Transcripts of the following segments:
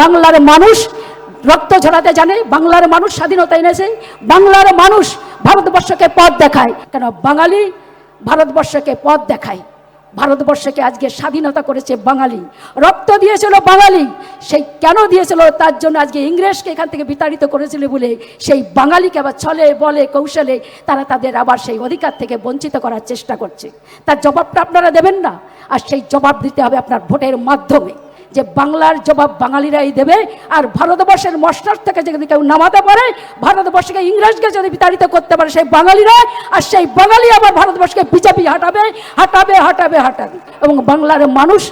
বাংলার মানুষ রক্ত ঝরাতে জানে, বাংলার মানুষ স্বাধীনতা এনেছে, বাংলার মানুষ ভারতবর্ষকে পথ দেখায়। কেন বাঙালি ভারতবর্ষকে পথ দেখায়? ভারতবর্ষকে আজকে স্বাধীনতা করেছে বাঙালি। রক্ত দিয়েছিল বাঙালি, সেই কেন দিয়েছিল? তার জন্য আজকে ইংরেজকে এখান থেকে বিতাড়িত করেছিল বলে সেই বাঙালিকে আবার ছলে, বলে, কৌশলে তারা তাদের আবার সেই অধিকার থেকে বঞ্চিত করার চেষ্টা করছে। তার জবাবটা আপনারা দেবেন না, আর সেই জবাব দিতে হবে আপনার ভোটের মাধ্যমে। যে বাংলার জবাব বাঙালিরাই দেবে, আর ভারতবর্ষের মস্টার থেকে যদি কেউ নামাতে পারে, ভারতবর্ষকে ইংরেজকে যদি বিতাড়িত করতে পারে সেই বাঙালিরা আর সেই বাঙালি আবার ভারতবর্ষকে বিজেপি হাঁটাবে হাঁটাবে হাঁটাবে হাঁটাবে। এবং বাংলার মানুষ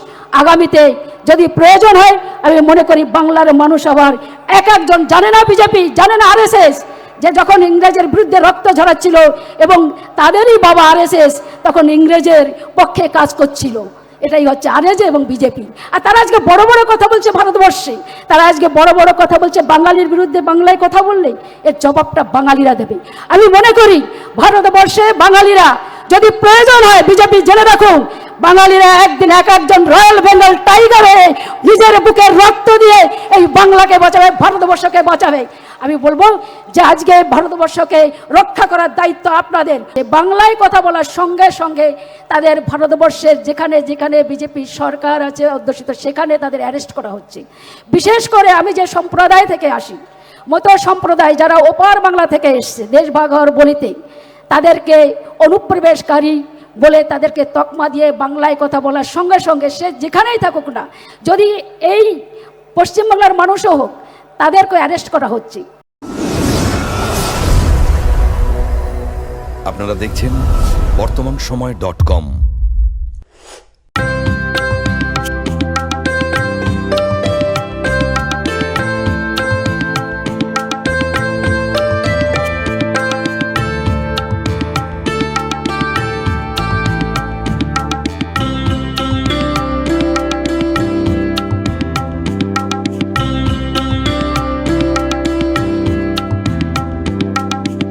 আগামীতে যদি প্রয়োজন হয়, আমি মনে করি বাংলার মানুষ আবার এক একজন জানে না বিজেপি, জানে না আরএসএস, যে যখন ইংরেজের বিরুদ্ধে রক্ত ঝরাচ্ছিল এবং তাদেরই বাবা আরএসএস, তখন ইংরেজের পক্ষে কাজ করছিল। এটাই হচ্ছে আরএজে এবং বিজেপি। আর তারা আজকে বড় বড় কথা বলছে ভারতবর্ষে। তারা আজকে বড় বড় কথা বলছে বাঙালির বিরুদ্ধে বাংলায় কথা বললে এর জবাবটা বাঙালিরা দেবে। আমি মনে করি ভারতবর্ষে বাঙালিরা যদি প্রয়োজন হয় বিজেপি জেনে রাখুন, বাঙালিরা একদিন এক একজন রয়্যাল বেঙ্গল টাইগার নিজের বুকের রক্ত দিয়ে এই বাংলাকে বাঁচাবে, ভারতবর্ষকে বাঁচাবে। আমি বলব যে আজকে ভারতবর্ষকে রক্ষা করার দায়িত্ব আপনাদের। বাংলায় কথা বলার সঙ্গে সঙ্গে তাদের ভারতবর্ষের যেখানে যেখানে বিজেপি সরকার আছে অধ্যুষিত, সেখানে তাদের অ্যারেস্ট করা হচ্ছে। বিশেষ করে আমি যে সম্প্রদায় থেকে আসি, মতো সম্প্রদায় যারা ওপার বাংলা থেকে এসছে, দেশভাগর বলিতে, তাদেরকে অনুপ্রবেশকারী বলে তাদেরকে তকমা দিয়ে বাংলায় কথা বলার সঙ্গে সঙ্গে সে যেখানেই থাকুক না, যদি এই পশ্চিমবাংলার মানুষও হোক তাদেরকে অ্যারেস্ট করা হচ্ছে। আপনারা দেখছেন বর্তমান সময় ডট কম